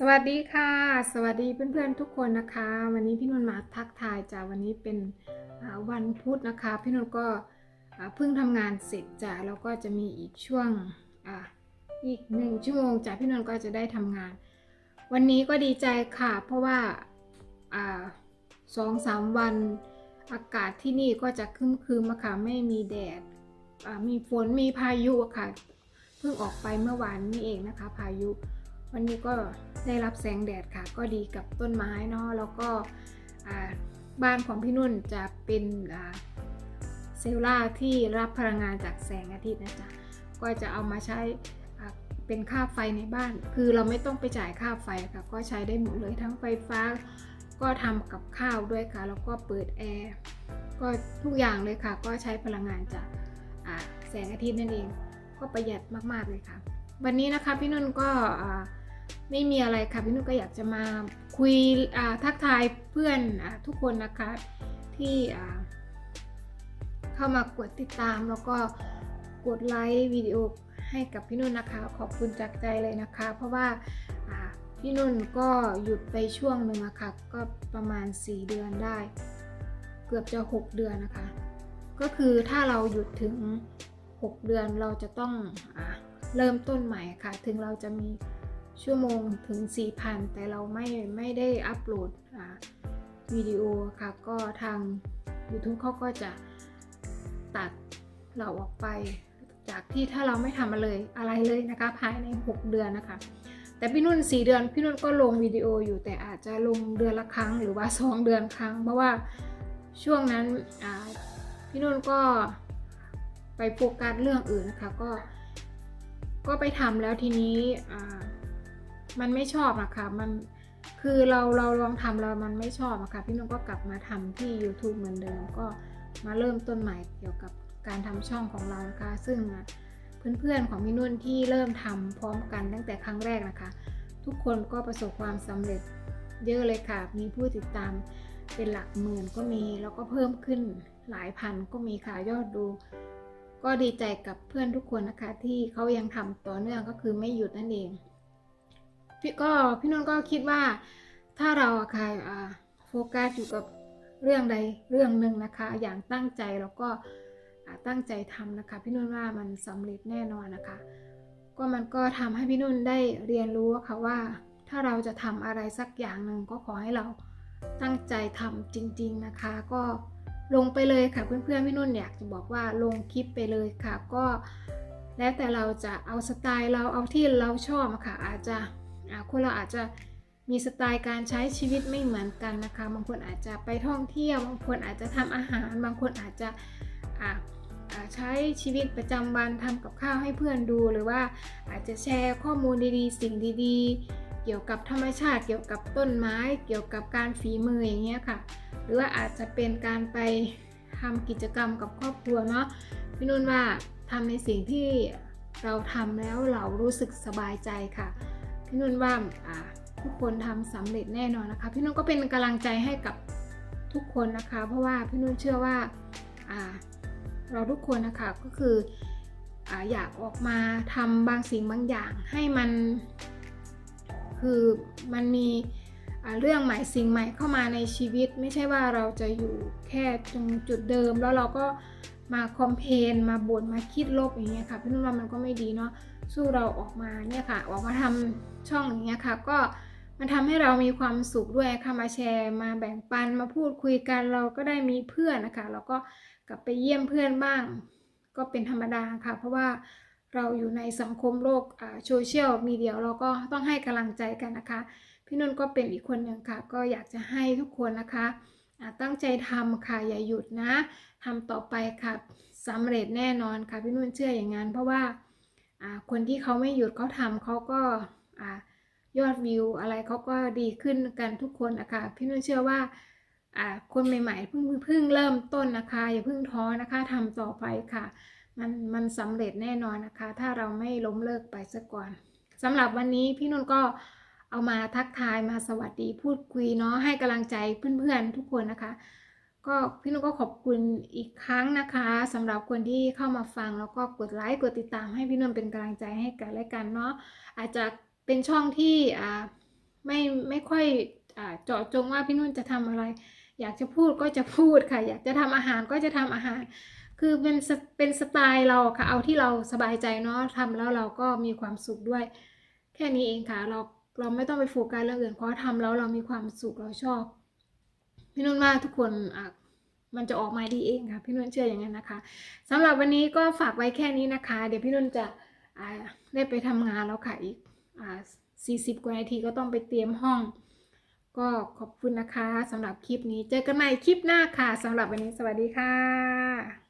สวัสดีค่ะ สวัสดีเพื่อนๆทุกคนนะคะ วันนี้พี่นนท์มาทักทายจ้ะวันนี้เป็นวันพุธนะคะ พี่นนท์ก็เพิ่งทำงานเสร็จจ้ะแล้วก็จะมีอีกช่วงออีกหนึ่งชั่วโมงจ้ะพี่นนท์ก็จะได้ทำงาน วันนี้ก็ดีใจค่ะ เพราะว่าสองสามวันอากาศที่นี่ก็จะคึมๆอะค่ะไม่มีแดดมีฝนมีพายุอะค่ะเพิ่งออกไปเมื่อวานนี้เองนะคะ พายุ วันนี้ก็ได้รับแสงแดดค่ะ ก็ดีกับต้นไม้เนาะแล้วก็บ้านของพี่นุ่นจะเป็นเซลล่าที่รับพลังงานจากแสงอาทิตย์นะจ๊ะก็จะเอามาใช้เป็นค่าไฟในบ้าน คือเราไม่ต้องไปจ่ายค่าไฟค่ะ ก็ใช้ได้หมดเลยทั้งไฟฟ้า ก็ทำกับข้าวด้วยค่ะ แล้วก็เปิดแอร์ ก็ทุกอย่างเลยค่ะ ก็ใช้พลังงานจากแสงอาทิตย์นั่นเอง ก็ประหยัดมากๆเลยค่ะ วันนี้นะคะพี่นุ่นก็ ไม่มีอะไรค่ะพี่นุ่นก็อยากจะมาคุยทักทายเพื่อนอทุกคนนะคะที่เข้ามากดติดตามแล้วก็กดไลค์วิดีโอให้กับพี่นุ่นนะคะ ขอบคุณจากใจเลยนะคะ เพราะว่าพี่นุ่นก็หยุดไปช่วงหนึ่งอะค่ะก็ประมาณ 4 เดือนได้ เกือบจะ 6 เดือนนะคะ ก็คือถ้าเราหยุดถึง 6 เดือนเราจะต้องอเริ่มต้นใหม่ค่ะ ถึงเราจะมี ชั่วโมงถึง 4,000 แต่เราไม่ไม่ได้อัปโหลดวิดีโอค่ะ ก็ทาง YouTube เขาก็จะตัดเราออกไป จากที่ถ้าเราไม่ทำอะไรเลยอะไรเลยนะคะ ภายใน 6 เดือนนะคะ แต่พี่นุ่น 4 เดือน พี่นุ่นก็ลงวิดีโออยู่แต่อาจจะลงเดือนละครั้งหรือว่า 2 เดือนครั้ง เพราะว่าช่วงนั้นพี่นุ่นก็ไปโฟกัสเรื่องอื่นนะคะ ก็ก็ไปทำแล้วทีนี้ มันไม่ชอบอะค่ะ มันคือเราเราลองทำแล้วมันไม่ชอบอะค่ะ พี่นุ่นก็กลับมาทำที่ YouTube เหมือนเดิม ก็มาเริ่มต้นใหม่เกี่ยวกับการทำช่องของเรานะคะ ซึ่งเพื่อนๆของพี่นุ่นที่เริ่มทำพร้อมกันตั้งแต่ครั้งแรกนะคะ ทุกคนก็ประสบความสำเร็จเยอะเลยค่ะ มีผู้ติดตามเป็นหลักหมื่นก็มี แล้วก็เพิ่มขึ้นหลายพันก็มีค่ะยอดดู ก็ดีใจกับเพื่อนทุกคนนะคะ ที่เขายังทำต่อเนื่องก็คือไม่หยุดนั่นเอง พี่ก็พี่นนท์ก็คิดว่าถ้าเราอะค่ะโฟกัสอยู่กับเรื่องใดเรื่องหนึ่งนะคะ อย่างตั้งใจแล้วก็ตั้งใจทำนะคะ พี่นุ่นว่ามันสำเร็จแน่นอนนะคะ ก็มันก็ทำให้พี่นุ่นได้เรียนรู้ค่ะว่า ถ้าเราจะทำอะไรสักอย่างหนึ่งก็ขอให้เราตั้งใจทำจริง ๆนะคะ ก็ลงไปเลยค่ะเพื่อนๆพี่นุ่นอยากจะบอกว่าลงคลิปไปเลยค่ะ ก็แล้วแต่เราจะเอาสไตล์เราเอาที่เราชอบค่ะอาจจะ คนเราอาจจะมีสไตล์การใช้ชีวิตไม่เหมือนกันนะคะ บางคนอาจจะไปท่องเที่ยว บางคนอาจจะทำอาหาร บางคนอาจจะใช้ชีวิตประจำวันทำกับข้าวให้เพื่อนดู หรือว่าอาจจะแชร์ข้อมูลดีๆ สิ่งดีๆ เกี่ยวกับธรรมชาติ เกี่ยวกับต้นไม้ เกี่ยวกับการฝีมืออย่างเงี้ยค่ะ หรือว่าอาจจะเป็นการไปทำกิจกรรมกับครอบครัวเนาะ พี่นุ่นว่าทำในสิ่งที่เราทำแล้วเรารู้สึกสบายใจค่ะ พี่นุ่นว่าอ่าทุกคนทำสำเร็จแน่นอนนะคะ พี่นุ่นก็เป็นกำลังใจให้กับทุกคนนะคะ เพราะว่าพี่นุ่นเชื่อว่าอ่าเราทุกคนนะคะก็คือออยากออกมาทำบางสิ่งบางอย่างให้มันคือมันมีเรื่องใหม่สิ่งใหม่เข้ามาในชีวิต ไม่ใช่ว่าเราจะอยู่แค่ตรงจุดเดิม แล้วเราก็มาคอมเพนมาบ่นมาคิดลบอย่างเงี้ยค่ะพี่นุ่นว่ามันก็ไม่ดีเนาะ สู้เราออกมาเนี่ยค่ะ ออกมาทำช่องอย่างเงี้ยค่ะ ก็มันทำให้เรามีความสุขด้วยค่ะมาแชร์มาแบ่งปันมาพูดคุยกันเราก็ได้มีเพื่อนนะคะ เราก็กลับไปเยี่ยมเพื่อนบ้าง ก็เป็นธรรมดาค่ะ เพราะว่าเราอยู่ในสังคมโลกโซเชียลมีเดียเราก็ต้องให้กำลังใจกันนะคะ พี่นุ่นก็เป็นอีกคนหนึ่งค่ะ ก็อยากจะให้ทุกคนนะคะตั้งใจทำค่ะอย่าหยุดนะทำต่อไปค่ะสำเร็จแน่นอนค่ะพี่นุ่นเชื่ออย่างนั้นเพราะว่า คนที่เขาไม่หยุดเขาทำเขาก็ยอดวิวอะไรเขาก็ดีขึ้นกันทุกคนนะคะพี่นุ่นเชื่อว่าอ่าคนใหม่ๆเพิ่งเพิ่งเริ่มต้นนะคะอย่าเพิ่งท้อนะคะทำต่อไปค่ะ มันมันสำเร็จแน่นอนนะคะ ถ้าเราไม่ล้มเลิกไปซะก่อนสำหรับวันนี้พี่นุ่นก็เอามาทักทายมาสวัสดีพูดคุยเนาะให้กำลังใจเพื่อนๆทุกคนนะคะ ก็พี่นุ้ก็ขอบคุณอีกครั้งนะคะสำหรับคนที่เข้ามาฟังแล้วก็กดไลค์กดติดตามให้พี่นุ่นเป็นกำลังใจให้กันและกันเนาะอาจจะเป็นช่องที่อ่าไม่ไม่ค่อยอ่าเจาะจงว่าพี่นุ่นจะทำอะไร อยากจะพูดก็จะพูดค่ะ อยากจะทำอาหารก็จะทำอาหาร คือเป็นเป็นสไตล์เราค่ะเอาที่เราสบายใจเนาะทำแล้วเราก็มีความสุขด้วย แค่นี้เองค่ะเราเราไม่ต้องไปโฟกัสเรื่องอื่นเพราะทำแล้วเรามีความสุขเราชอบ พี่นุ่นว่าทุกคนอะมันจะออกมาดีเองค่ะ พี่นุ่นเชื่ออย่างนั้นนะคะสำหรับวันนี้ก็ฝากไว้แค่นี้นะคะ เดี๋ยวพี่นุ่นจะอ่าได้ไปทำงานแล้วค่ะอีกอ่สิบกว่านาทีก็ต้องไปเตรียมห้อง ก็ขอบคุณนะคะสำหรับคลิปนี้เจอกันใหม่คลิปหน้าค่ะสำหรับวันนี้สวัสดีค่ะ